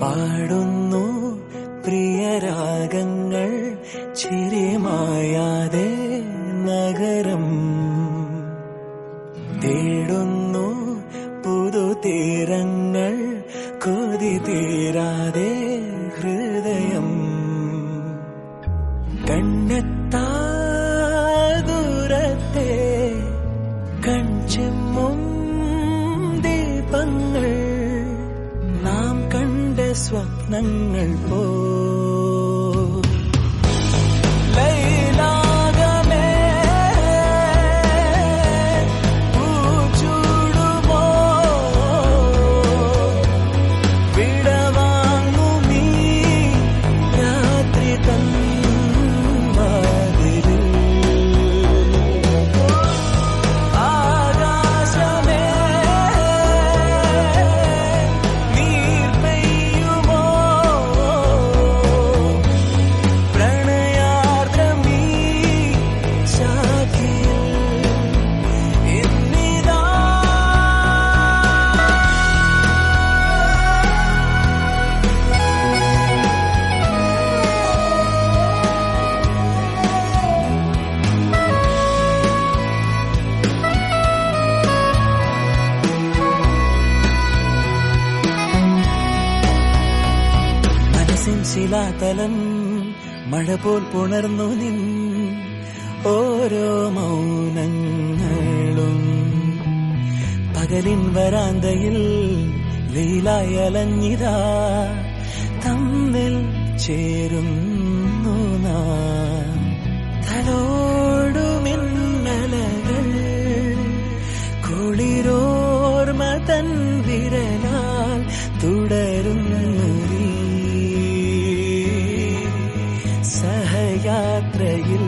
പാടുന്നു പ്രിയരാഗങ്ങൾ ചിരിമായാതെ നഗരം. തേടുന്നു പുതുതീരങ്ങൾ കൊതി തീരാതെ ഹൃദയം. കണ്ണെത്താ ദൂരത്തെ കൺചെമ്മും സ്വപ്നങ്ങൾ പോ ശിലാതലം മഴ പോൽ പുണർന്നു നിൻ ഓരോ മൗനങ്ങളും. പകലിൻ വരാന്തയിൽ ലീലായലഞ്ഞിതാ തമ്മിൽ ചേരുന്നു. യാത്രയിൽ